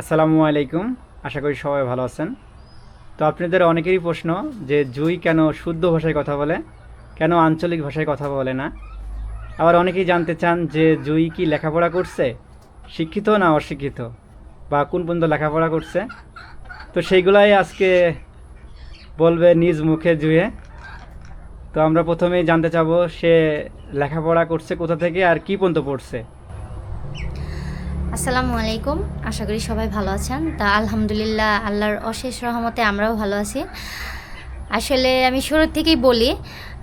আসসালামু আলাইকুম। আশা করি সবাই ভালো আছেন। তো আপনাদের অনেকেরই প্রশ্ন যে জুই কেন শুদ্ধ ভাষায় কথা বলে, কেন আঞ্চলিক ভাষায় কথা বলে না? আবার অনেকেই জানতে চান যে জুই কি লেখাপড়া করছে, শিক্ষিত না অশিক্ষিত, বা কোন পর্যন্ত লেখাপড়া করছে? তো সেইগুলাই আজকে বলবে নিজ মুখে জুয়ে তো আমরা প্রথমেই জানতে চাবো সে লেখাপড়া করছে কোথা থেকে আর কি পর্যন্ত পড়ছে। আসসালামু আলাইকুম। আশা করি সবাই ভালো আছেন। তা আলহামদুলিল্লাহ, আল্লাহর অশেষ রহমতে আমরাও ভালো আছি। আসলে আমি শুরু থেকেই বলি,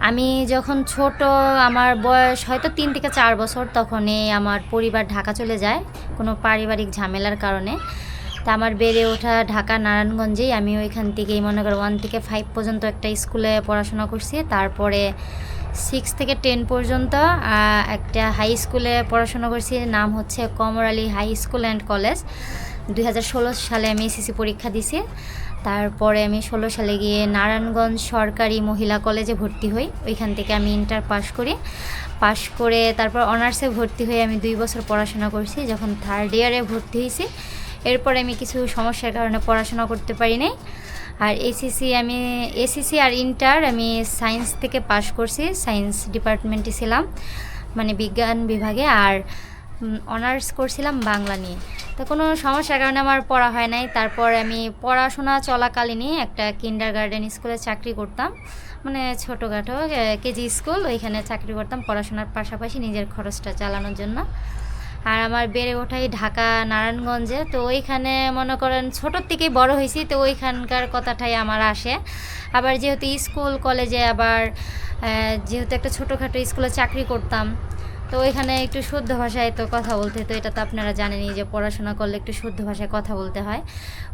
আমি যখন ছোট, আমার বয়স হয়তো তিন থেকে চার বছর, তখনই আমার পরিবার ঢাকা চলে যায় কোনো পারিবারিক ঝামেলার কারণে। তা আমার বেড়ে ওঠা ঢাকা, নারায়ণগঞ্জেই আমি ওইখান থেকেই মনে করো ওয়ান থেকে ফাইভ পর্যন্ত একটা স্কুলে পড়াশোনা করছি। তারপরে সিক্স থেকে টেন পর্যন্ত একটা হাই স্কুলে পড়াশোনা করছি। নাম হচ্ছে Kamar Ali high school and college দুই হাজার ষোলো সালে আমি এসএসসি পরীক্ষা দিছি। তারপরে আমি ষোলো সালে গিয়ে নারায়ণগঞ্জ সরকারি মহিলা কলেজে ভর্তি হই। ওইখান থেকে আমি ইন্টার পাস করি। পাশ করে তারপর অনার্সে ভর্তি হয়ে আমি দুই বছর পড়াশোনা করছি। যখন থার্ড ইয়ারে ভর্তি হয়েছি এরপরে আমি কিছু সমস্যার কারণে পড়াশোনা করতে পারি নাই। আর এসিসি আমি এসিসি আর ইন্টার আমি সায়েন্স থেকে পাশ করছি সায়েন্স ডিপার্টমেন্টে ছিলাম মানে বিজ্ঞান বিভাগে, আর অনার্স করছিলাম বাংলা নিয়ে। তো কোনো সমস্যার কারণে আমার পড়া হয় নাই, তারপর আমি পড়াশোনা চলাকালীনই একটা কিন্ডার গার্ডেন স্কুলে চাকরি করতাম মানে ছোটোখাটো কেজি স্কুল ওইখানে চাকরি করতাম পড়াশোনার পাশাপাশি নিজের খরচটা চালানোর জন্য। আর আমার বেড়ে ওঠাই ঢাকা, নারায়ণগঞ্জে। তো ওইখানে মনে করেন ছোটোর থেকেই বড় হয়েছি, তো ওইখানকার কথাটাই আমার আসে। আবার যেহেতু স্কুল, কলেজে আবার যেহেতু একটা ছোটোখাটো স্কুলে চাকরি করতাম তো ওইখানে একটু শুদ্ধ ভাষায় তো কথা বলতে তো এটা তো আপনারা জানেনই যে পড়াশোনা করলে একটু শুদ্ধ ভাষায় কথা বলতে হয়।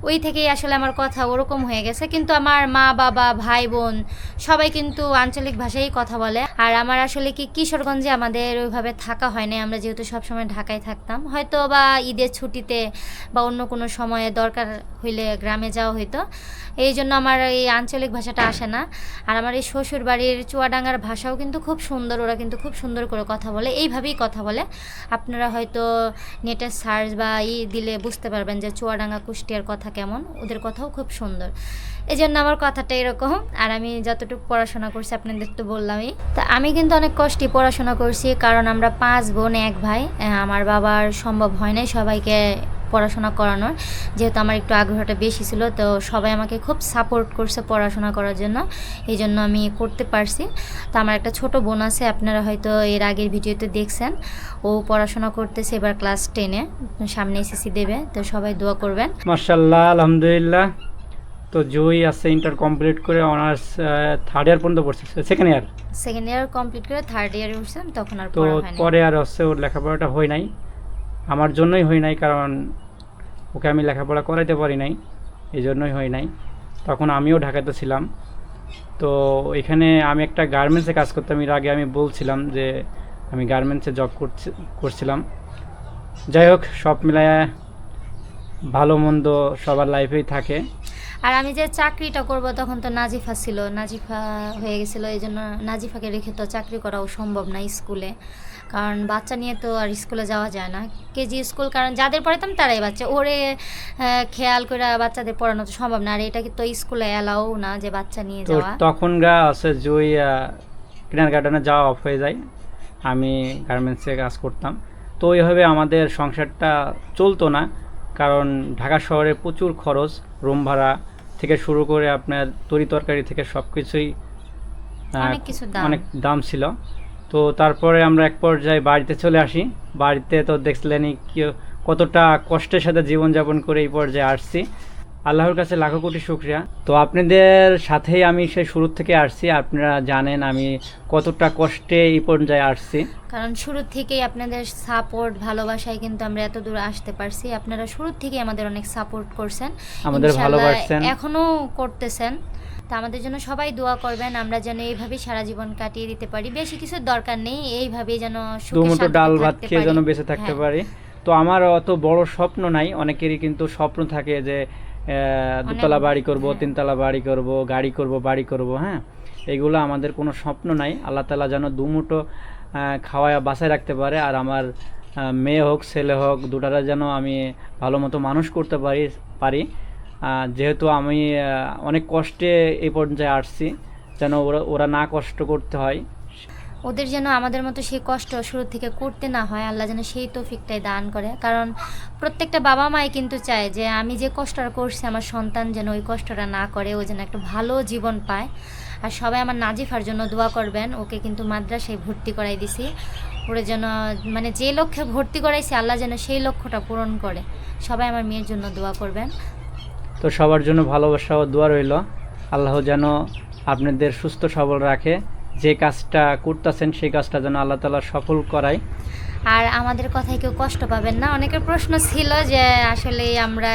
ওই থেকেই আসলে আমার কথা ওরকম হয়ে গেছে, কিন্তু আমার মা, বাবা, ভাই, বোন সবাই কিন্তু আঞ্চলিক ভাষায় কথা বলে। আর আমার আসলে কি কিশোরগঞ্জে আমাদের ওইভাবে থাকা হয় না আমরা যেহেতু সবসময় ঢাকায় থাকতাম। হয়তো বা ঈদের ছুটিতে বা অন্য কোনো সময়ে দরকার হইলে গ্রামে যাওয়া হইতো, এই জন্য আমার এই আঞ্চলিক ভাষাটা আসে না। আর আমার এই শ্বশুর বাড়ির চুয়াডাঙ্গার ভাষাও কিন্তু খুব সুন্দর, ওরা কিন্তু খুব সুন্দর করে কথা বলে। এইভাবেই কথা বলে। আপনারা হয়তো নেটের সার্চ বা ই দিলে বুঝতে পারবেন যে চুয়াডাঙ্গা কুষ্টিয়ার কথা কেমন, ওদের কথাও খুব সুন্দর। এই জন্য আমার কথাটা এরকম, আর আমি যতটুকু পড়াশোনা করছি আপনাদের তো বললামই। তা আমি কিন্তু অনেক কষ্টে পড়াশোনা করছি, কারণ আমরা পাঁচ বোন, এক ভাই আমার বাবার সম্ভব হয় নাই সবাইকে পড়াশোনা করানোর। যেহেতু আমার একটু আগ্রহটা বেশি ছিল তো সবাই আমাকে খুব সাপোর্ট করছে পড়াশোনা করার জন্য। এই জন্য আমি করতে পারছি। তো আমার একটা ছোট বোন আছে আপনারা হয়তো এর আগের ভিডিওতে দেখছেন। ও পড়াশোনা করতেছে এবার ক্লাস টেনে সামনে এসএসসি দেবে তো সবাই দোয়া করবেন। মার্শাল্লাহ আলহামদুলিল্লাহ। তো জুই আছে ইন্টার কমপ্লিট করে অনার্স থার্ড ইয়ার পর্যন্ত পড়ছে। Second year second year complete করে থার্ড ইয়ারে উঠছিলাম তখন আর তো পরে আর হচ্ছে ওর লেখাপড়াটা হয় নাই। আমার জন্যই হই নাই, কারণ ওকে আমি লেখাপড়া করাইতে পারি নাই, এই জন্যই হই নাই। তখন আমিও ঢাকাতে ছিলাম। তো এখানে আমি একটা গার্মেন্টসে কাজ করতাম, এর আগে আমি বলছিলাম যে আমি গার্মেন্টসে জব করছি, করছিলাম। যাই হোক, সব মিলায় ভালো মন্দ সবার লাইফেই থাকে। আর আমি যে চাকরিটা করব তখন তো নাজিফা ছিল। নাজিফা হয়ে গেছিল এই জন্য নাজিফাকে রেখে তো চাকরি করাও সম্ভব না স্কুলে। কারণ বাচ্চা নিয়ে তো আর স্কুলে যাওয়া যায় না। কেজি স্কুল কারণ যাদের পড়াতাম তারাই বাচ্চা। ওরে খেয়াল করে বাচ্চাদের পড়ানো তো সম্ভব না। আর এটা কি তো স্কুলে অ্যালাও না যে বাচ্চা নিয়ে যাওয়া? তখন গা আছে জুই কিনার গার্ডেনে যাওয়া অফ হয়ে যায়। আমি গার্মেন্টসে কাজ করতাম। তো ওইভাবে আমাদের সংসারটা চলতো না। কারণ ঢাকা শহরে প্রচুর খরচ রুম ভাড়া থেকে শুরু করে আপনার তরি তরকারি থেকে সব কিছুই অনেক দাম। ছিল। তো তারপরে আমরা এক পর্যায়ে বাড়িতে চলে আসি। বাড়িতে তো দেখলেনই কতটা কষ্টের সাথে জীবনযাপন করে এই পর্যায়ে আসছি। আল্লাহর কাছে লাখো কোটি শুক্রিয়া। তো আপনাদের সাথেই আমি সেই শুরু থেকে আসছি। আপনারা জানেন আমি কতটা কষ্টে এই পর্যায়ে আসছি। কারণ শুরু থেকেই আপনাদের সাপোর্ট ভালোবাসায় কিন্তু আমরা এত দূর আসতে পারছি। আপনারা শুরু থেকেই আমাদের অনেক সাপোর্ট করছেন। আমাদের ভালোবাসছেন। এখনও করতেছেন। তা আমাদের জন্য সবাই দোয়া করবেন। আমরা যেন এইভাবেই সারা জীবন কাটিয়ে দিতে পারি। বেশি কিছুর দরকার নেই। এইভাবেই যেন দুমুটো ডাল ভাত খেয়ে যেন বেঁচে থাকতে হ্যাঁ। পারি। তো আমার অত বড় স্বপ্ন নাই। অনেকেরই কিন্তু স্বপ্ন থাকে যে দুতলা বাড়ি করব হ্যাঁ। তিনতলা বাড়ি করব গাড়ি করব বাড়ি করব হ্যাঁ? এগুলো আমাদের কোনো স্বপ্ন নাই। আল্লাহ তালা যেন দুমুটো খাওয়ায় বাসায় রাখতে পারে। আর আমার মেয়ে হোক ছেলে হোক দুটারা যেন আমি ভালো মতো মানুষ করতে পারি পারি। যেহেতু আমি অনেক কষ্টে এই পর্যায়ে আসছি যেন ওরা ওরা না কষ্ট করতে হয়। ওদের যেন আমাদের মতো সেই কষ্ট শুরু থেকে করতে না হয়, আল্লাহ যেন সেই তৌফিকটাই দান করে। কারণ প্রত্যেকটা বাবা মাই কিন্তু চায় যে, আমি যে কষ্টটা করছি, আমার সন্তান যেন ওই কষ্টটা না করে, ও যেন একটা ভালো জীবন পায়। আর সবাই আমার নাজিফার জন্য দোয়া করবেন, ওকে কিন্তু মাদ্রাসায় ভর্তি করাই দিছি। ওরা যেন মানে যে লক্ষ্যে ভর্তি করাইছি, আল্লাহ যেন সেই লক্ষ্যটা পূরণ করে। সবাই আমার মেয়ের জন্য দোয়া করবেন। তো সবার জন্য ভালোবাসা ও দোয়া রইল। আল্লাহ যেন আপনাদের সুস্থ সবল রাখে। যে কাজটা করতেছেন সেই কাজটা যেন আল্লাহ তালা সফল করায়। আর আমাদের কথায় কেউ কষ্ট পাবেন না। অনেকের প্রশ্ন ছিল যে আসলে আমরা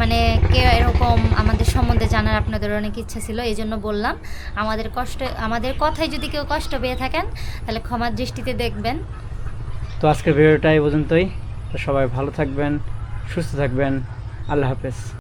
মানে কে এরকম আমাদের সম্বন্ধে জানার আপনাদের অনেক ইচ্ছা ছিল এই জন্য বললাম। আমাদের কষ্ট আমাদের কথায় যদি কেউ কষ্ট পেয়ে থাকেন তাহলে ক্ষমার দৃষ্টিতে দেখবেন। তো আজকের ভিডিওটা এই পর্যন্তই। তো সবাই ভালো থাকবেন সুস্থ থাকবেন। আল্লাহ হাফেজ।